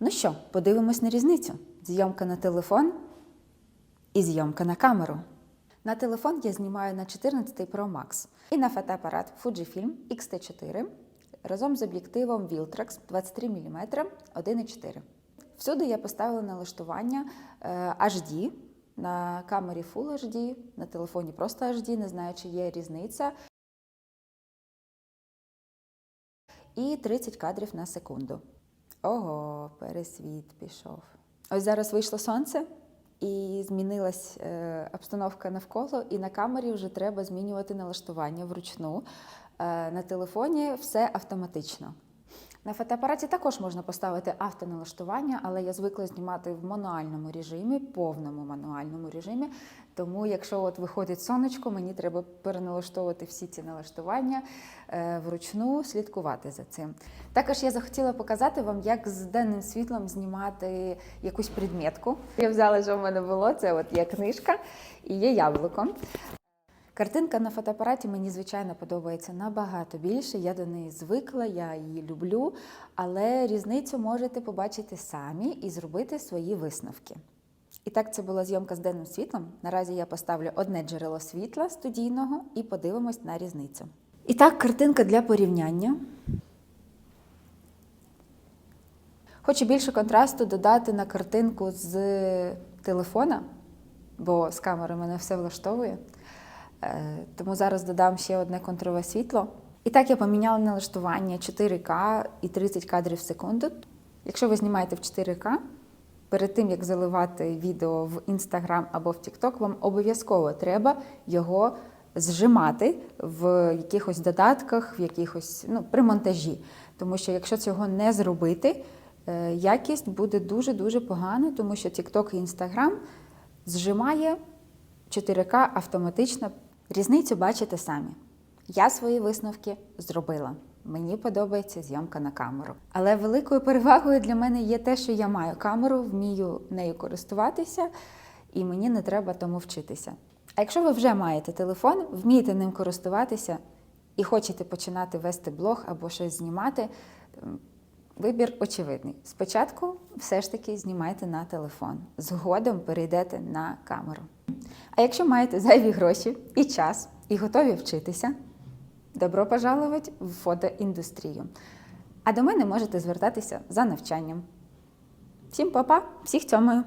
Ну що, подивимось на різницю: зйомка на телефон і зйомка на камеру. На телефон я знімаю на 14 Pro Max і на фотоапарат Fujifilm X-T4 разом з об'єктивом Viltrox 23 мм 1,4. Всюди я поставила налаштування е, HD, на камері Full HD, на телефоні просто HD, не знаю, чи є різниця. І 30 кадрів на секунду. Ого, пересвіт пішов. Ось зараз вийшло сонце, і змінилась е, обстановка навколо, і на камері вже треба змінювати налаштування вручну. Е, на телефоні все автоматично. На фотоапараті також можна поставити автоналаштування, але я звикла знімати в мануальному режимі, повному мануальному режимі. Тому, якщо от виходить сонечко, мені треба переналаштовувати всі ці налаштування е, вручну, слідкувати за цим. Також я захотіла показати вам, як з денним світлом знімати якусь предметку. Я взяла, що в мене було, це от є книжка і є яблуко. Картинка на фотоапараті мені, звичайно, подобається набагато більше. Я до неї звикла, я її люблю, але різницю можете побачити самі і зробити свої висновки. І так, це була зйомка з денним світлом. Наразі я поставлю одне джерело світла студійного і подивимось на різницю. І так, картинка для порівняння. Хочу більше контрасту додати на картинку з телефона, бо з камери мене все влаштовує. Е, Тому зараз додам ще одне контрове світло. І так я поміняла налаштування 4К і 30 кадрів в секунду. Якщо ви знімаєте в 4К, перед тим як заливати відео в Instagram або в TikTok, вам обов'язково треба його зжимати в якихось додатках, в якихось ну, при монтажі. Тому що якщо цього не зробити, е, якість буде дуже-дуже погана, тому що TikTok і Instagram зжимає 4К автоматично. Різницю бачите самі. Я свої висновки зробила. Мені подобається зйомка на камеру. Але великою перевагою для мене є те, що я маю камеру, вмію нею користуватися, і мені не треба тому вчитися. А якщо ви вже маєте телефон, вмієте ним користуватися і хочете починати вести блог або щось знімати, Вибір очевидний. Спочатку все ж таки знімайте на телефон, згодом перейдете на камеру. А якщо маєте зайві гроші і час, і готові вчитися, добро пожаловать в фотоіндустрію. А до мене можете звертатися за навчанням. Всім па-па, всіх цьомою!